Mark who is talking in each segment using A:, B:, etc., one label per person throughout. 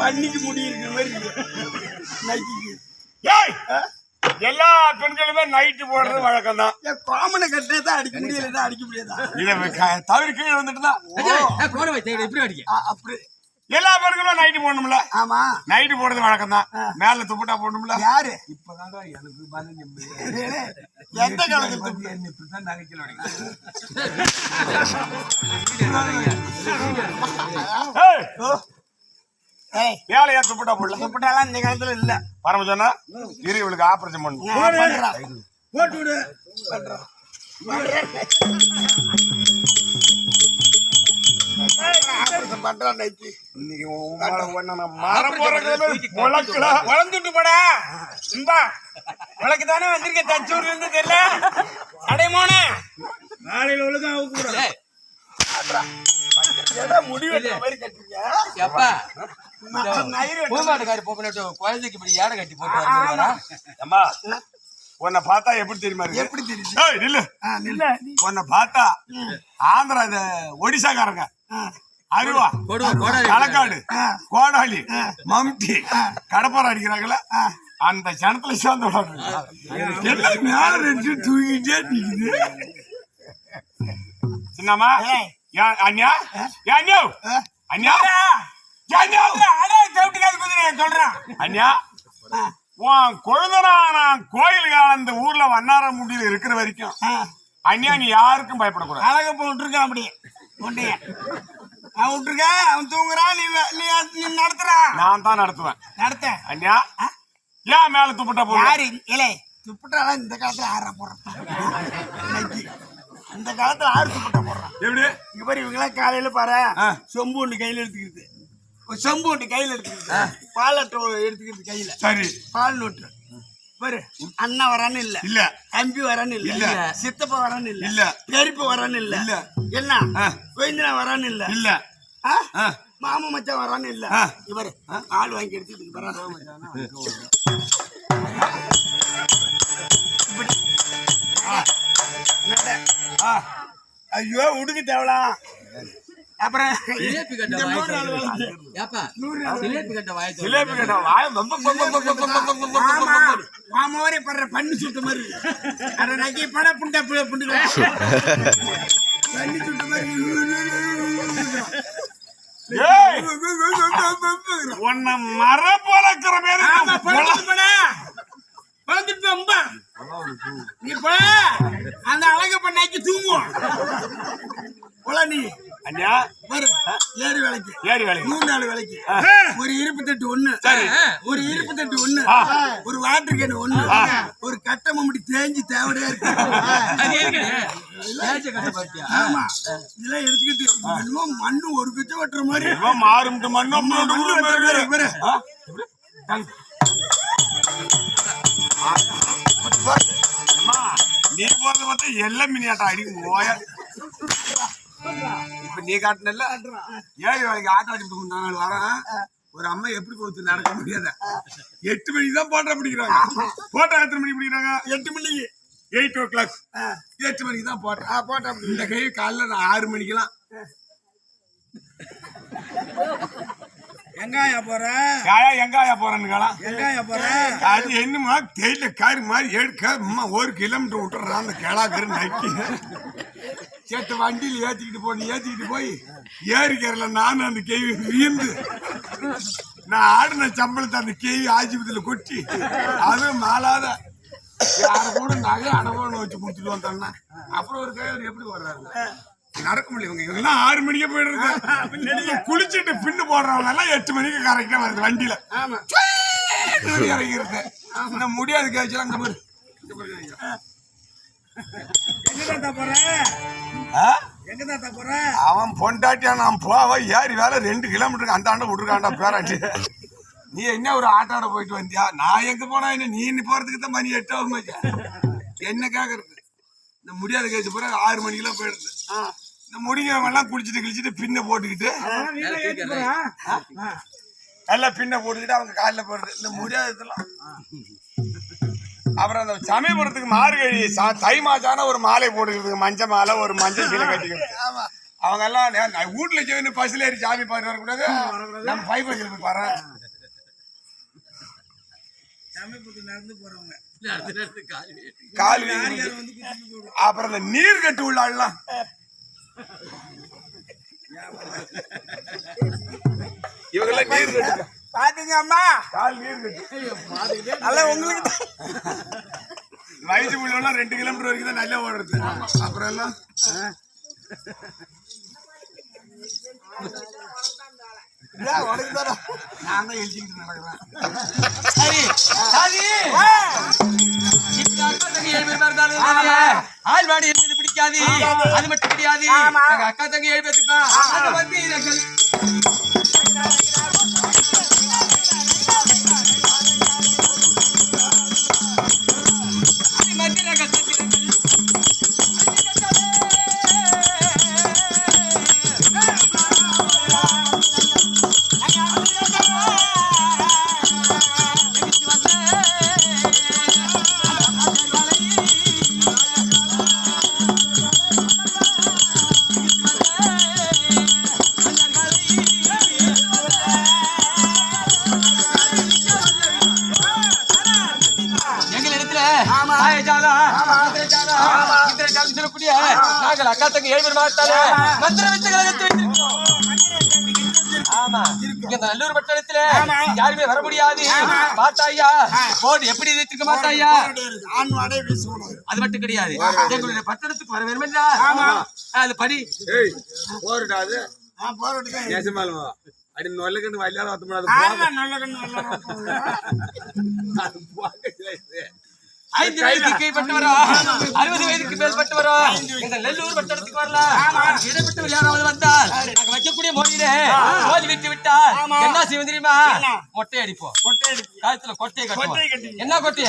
A: பன்னிக்கு முடி இருக்கிற மாதிரி. நைட்டிக்கு.
B: ஏய் எல்லா பெண்களுமே நைட்டு போடுறது வழக்கம் தான்
A: ஏன் கோமனை கட்டினா தான் அடிக்க முடியலன்னா அடிக்க முடியாதா?
B: இதை தவிர கீழே வந்துட்டு தான்
C: இப்படி அடிக்க.
A: அப்படி.
B: எல்லா பெண்களும் நைட்டு போடணும்ல?
A: ஆமா.
B: நைட்டு போடுறது வழக்கம் தான். மேல துப்பட்டா போடணும்ல?
A: யாரு?
D: இப்பதான்டா எனக்கு மன நிம்மதி.
A: எந்த
D: என்னை
B: ஏய்! மேலையா துப்பட்டா போடல?
A: துப்பட்டாலாம் இந்த காலத்துல இல்ல.
B: பரம சொன்னா இரு இவளுக்கு ஆபரேஷன் பண்ணு.
A: போட்டு விடு. ஆபரேஷன் பண்றான் நைட்டு
B: இன்னைக்கு மேல ஒண்ணு நான் மரம் போறது முழக்கல
C: வளர்ந்துட்டு போடா இந்தா உனக்கு தானே வந்திருக்க தச்சூர்ல இருந்து தெரியல அடைமோன
A: நாளையில ஒழுங்கா
C: குழந்தைக்கு இப்படி ஏடை கட்டி போட்டு
B: உன்னை பார்த்தா எப்படி தெரியுமா
A: எப்படி
B: நில்லு.
A: ஆ, நில்ல.
B: உன்னை பார்த்தா ஆந்திரா இந்த ஒடிசாக்காரங்க. அருவா களக்காடு கோடாலி மம்டி கடப்பாறை அடிக்கிறாங்களா அந்த சனத்துல சேர்ந்து விடாது எல்லாம் மேல ரெண்டு தூக்கிட்டே நிக்குது. சின்னம்மா அண்ணியா யா அண்ணியோ அண்ணியா அண்ணியோ
C: சொல்றேன்.
B: அண்ணியா உன் கொழுந்தனா நான் கோயிலுக்கு அந்த ஊர்ல வண்ணார முடியல இருக்கிற வரைக்கும் அண்ணியா நீ யாருக்கும் பயப்படக்கூடாது.
A: அழக போட்டுருக்கான் அப்படி உன்னைய. அவன் விட்டுருக்க அவன் தூங்குறான் நீ நீ நடத்துறா
B: நான் தான் நடத்துவேன்.
A: நடத்த
B: அண்ணியா ஏன் மேல துப்பட்டா போடுற?
A: யாரு? இலே துப்பட்டாலாம் இந்த காலத்துல ஆறா போடுறான். இந்த காலத்துல ஆறு துப்பட்டா போடுறான்
B: எப்படி?
A: இங்க பாரு இவங்கெல்லாம் காலையில பாரு. சொம்பு ஒண்ணு கையில எடுத்துக்கிறது ஒரு சொம்பு ஒண்ணு கையில எடுத்துக்கிறது பால் அட்டை எடுத்துக்கிறது கையில.
B: சரி.
A: பால் நோட்டு. பாரு அண்ணா வரான்னு இல்ல.
B: இல்ல.
A: தம்பி வரான்னு இல்ல.
B: இல்ல.
A: சித்தப்பா வரான்னு இல்ல.
B: இல்ல.
A: பெரியப்பா வரான்னு இல்ல.
B: இல்ல.
A: என்ன?
B: ஆ.
A: கோயந்தனா வரான்னு இல்ல.
B: இல்ல.
A: ஆ?
B: ஆ.
A: மாமா மச்சான் வரான்னு இல்ல.
B: ஆ.
A: இவரு ஆள் வாங்கி எடுத்துட்டு வரான். ஐயோ உடுக்கு தேவலாம். அப்புறம்
C: ஜிலேபி கட்ட ஜிலேபி கட்ட வாய்.
B: ஜிலேபி கேட்டா வாய பம்ப பம்ப பம்ப பம்ப பம்ப பம்ப
A: ஆமா
B: பம்ப.
A: மாமாவரே படுற பண்ணு சுத்த மாதிரி அட நக்கி பட புண்டா பண்ணி சுத்த மாதிரி
B: உன்னை மர பழக்கிற பேரு
A: பழந்துட்டு
B: புல-
A: அம்பா நீ போல அந்த அழக பண்ணாக்கி தூங்குவோம் போல நீ
B: அண்ணியா
A: பாரு ஏறி வேலைக்கு.
B: ஏறி வேலைக்கு.
A: மூணு நாலு வேலைக்கு ஒரு இருபத்தெட்டு ஒண்ணு.
B: சரி.
A: ஒரு இருபத்தெட்டு ஒண்ணு.
B: ஆ.
A: ஒரு வாட்டர் கேன் ஒண்ணு. ஒரு கட்டை மம்படி தேஞ்சு தேவடையா இருக்கு? ஆமா. இதெல்லாம் எடுத்துக்கிட்டு என்னமோ மண்ணு ஒரு குச்சை வெட்டுற மாதிரி.
B: மண்ணும்
A: மண்ணு. பாரு.
B: நீ போறது பார்த்தா எல்லாம் மினியாட்டம் அடிக்கும் போய இப்ப நீ காட்டினல ஏழு வேலைக்கு ஆட்டோ அடிப்பு கொண்டாங்க வரேன். ஒரு அம்மா எப்படி போச்சு நடக்க முடியாத. எட்டு மணிக்கு தான் போட்டோ பிடிக்கிறாங்க. போட்டோ எத்தனை மணிக்கு பிடிக்கிறாங்க?
A: எட்டு மணிக்கு.
B: Eight o'clock. எட்டு மணிக்கு தான்
A: போட்டா அப்படி.
B: இந்த கை காலைல நான் ஆறு மணிக்கெல்லாம்.
A: வெங்காய போற
B: காயா எங்காயா போறேன்னுக்கலாம்
A: வெங்காய போற
B: அது என்னமா தேயில காரி மாதிரி எடுக்க அம்மா ஒரு கிலோமீட்டர் விட்டுறான் அந்த கிளாக்கரு நக்கி சேட்டு வண்டியில் ஏத்திக்கிட்டு போய் ஏத்திக்கிட்டு போய். ஏறிக்கிறல நானும் அந்த கேவி வியந்து நான் ஆடின சம்பளத்தை அந்த கேவி ஆஜிபத்தில் கொட்டி அதுவும் மாலாத யார கூட நகை அடவோன்னு வச்சு கொடுத்துட்டு வந்தேன்னா அப்புறம் ஒரு கையில் எப்படி வர்றாரு? நடக்க முடியல இவங்க. இவங்கெல்லாம் ஆறு மணிக்கே போயிடுறது குளிச்சுட்டு பின்னு போடுறவங்க எல்லாம் எட்டு மணிக்கு கரெக்டா வருது வண்டியில.
A: ஆமா.
B: இறங்கிருது இந்த முடியாது கேச்சு அங்க பாரு. இங்க
A: போற போற?
B: அவன் பொண்டாட்டியா நான் போவ ஏறி வேலை ரெண்டு கிலோமீட்டருக்கு அந்த ஆண்ட விட்டுருக்காண்டா பேராட்டி நீ என்ன ஒரு ஆட்டாட போயிட்டு வந்தியா? நான் எங்க போனா என்ன? நீ போறதுக்கு தான் மணி எட்டு ஆகும் மச்சான். என்ன கேக்குறது? இந்த முடியாத கேச்சு பூரா ஆறு மணிக்கெல்லாம் போயிடுது. இந்த முடிக்கிறவங்க எல்லாம் குளிச்சுட்டு கிழிச்சிட்டு பின்ன போட்டுக்கிட்டு எல்லாம் பின்ன போட்டுக்கிட்டு அவங்க காலில் போடுறது இந்த முடியாததெல்லாம். அப்புறம் அந்த சமயபுரத்துக்கு மார்கழி சா- தை மாசான ஒரு மாலை போட்டுக்கிறதுக்கு மஞ்சள் மாலை ஒரு மஞ்சள் சீலை கட்டிக்கிறது அவங்க எல்லாம் வீட்டுல ஜெயின்னு பஸ்ல ஏறி சாமி பாரு வரக்கூடாது. நம்ம பை பஸ்ல போய் பாரு.
A: நடந்து போறவங்க.
B: அப்புறம் இந்த நீர் கட்டு உள்ள ஆள்லாம். இவங்கெல்லாம் நீர் கட்டு
A: பாத்தீங்க அம்மா அல்ல உங்களுக்கு.
B: வயசு உள்ளவனா ரெண்டு கிலோமீட்டர் வரைக்கும் தான் நல்லா ஓடுறது. அப்புறம் எல்லாம். நான் தான் எழுச்சிக்கிட்டு நடக்கிறேன்.
C: சரி சரி, ஆள்வாடி இருந்தது பிடிக்காது. அது மட்டும் கிடையாது அக்கா தங்கி ஏழு பேத்துக்கா. அது வந்து அக்கா தங்கி ஏழு பேர் மாட்டாலே மந்திர வித்தைகளை கத்து வைத்திருக்கிறோம். ஆமா. இந்த நல்லூர் பட்டணத்துல யாருமே வர முடியாது. பார்த்தாயா போர்டு எப்படி வைத்திருக்க மாட்டாயா அது மட்டும் கிடையாது. எங்களுடைய பட்டணத்துக்கு வர வேண்டும் என்றா அது படி.
D: ஏய் போருடா அது.
A: ஆ போராட்டு தான்
D: நேசமாலுமா அடி நொல்லக்கண்டு வயலால
A: ஆமா,
C: ஐந்து வயதுக்கு கீழ்பட்டவரா அறுபது வயதுக்கு மேற்பட்டவரா இந்த நெல்லூர் பட்டணத்துக்கு வரலாம் இடப்பட்டவர் யாராவது வந்தால் நாங்க வைக்கக்கூடிய மோடியிலே மோதி விட்டு விட்டால் என்ன செய்வோம் தெரியுமா? மொட்டை அடிப்போம்.
A: கொட்டை அடிக்கு.
C: கழுத்துல கொட்டையை
A: கொட்டையை
C: கட்டுவோம். என்ன கொட்டைய.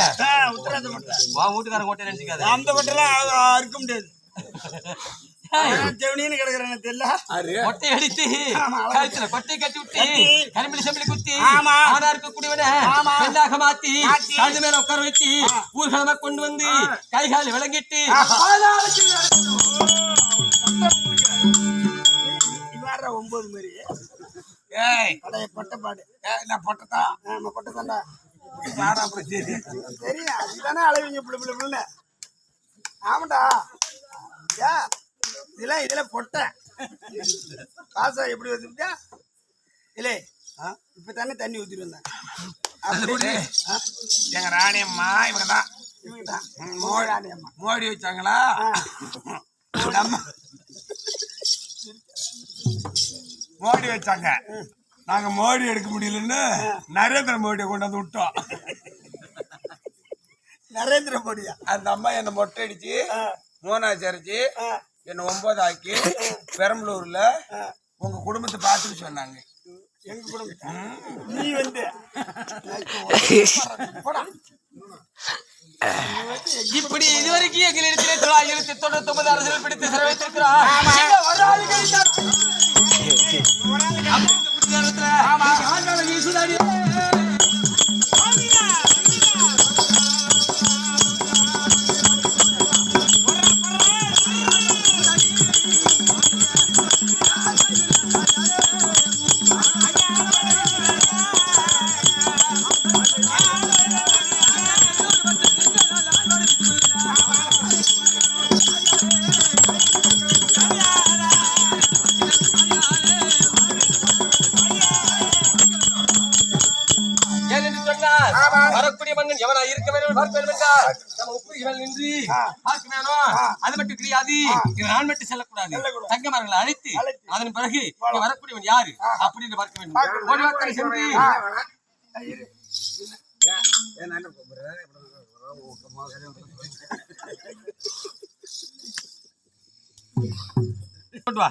C: வா வீட்டுக்காரன் கொட்டை நினைச்சுக்காத.
A: அந்த கொட்டைலாம் அ- அ- இருக்க முடியாது. அவன் செவனின்னு கிடக்குறானே தெரியல.
C: மொட்டை அடித்து கழுத்துல கொட்டை கட்டி விட்டு கரும்பிலி செம்பிலி குத்தி
A: ஆமா.
C: ஆனா இருக்கக்கூடியவன
A: ஆமா.
C: பெண்ணாக மாத்தி. கழுது மேல உட்கார வச்சு ஊர்வலமா கொண்டு வந்து கை கால் விளங்கிட்டு
A: ஒன்பது மாதிரி
B: ஏய்.
A: பழைய கொட்டை பாடு.
B: நான் பொட்டத்தா?
A: ஆமா கொட்டை தாண்டா.
B: பாடா அப்படி தெரியும்.
A: அதுதானே அழவிங்க பிள்ளை பிள்ளை பிள்ளை ஆமாடா ஏ இதெல்லாம் இதெல்லாம் கொட்டை. பாசா எப்படி வந்துருக்கா இல்லை இப்போ தானே தண்ணி ஊற்றிட்டு வந்தேன். அப்படி
B: எங்க ராணியம்மா இவங்க தான்
A: இவங்க தான்
B: மோடி வச்சாங்களா? மோடி வச்சாங்க. நாங்க மோடி எடுக்க முடியலன்னு நரேந்திர மோடியை கொண்டு வந்து விட்டோம்.
A: நரேந்திர மோடியா?
B: அந்த அம்மா என்னை மொட்டை அடிச்சு அரைச்சு
A: ஆ,
B: என்னை ஒன்பது ஆக்கி பெரம்பலூர்ல உங்க குடும்பத்தை பார்த்துட்டு சொன்னாங்க.
A: எங்க குடும்பம் நீ வந்து.
C: இப்படி இதுவரைக்கும் எங்களிடத்திலே தொள்ளாயிரத்தி தொண்ணூத்தி ஒன்பது அரசியல் பிடித்து சிறை வைத்திருக்கிறார். இந்த ஒரு ஆளுக்கு இந்த- நின்று அது மட்டும் கிடையாது. மட்டும் செல்லக்கூடாது. அழைத்து அதன் பிறகு வரக்கூடியவன் யாரு? அப்படின்னு பார்க்க வேண்டும். சென்று கொண்டு வா.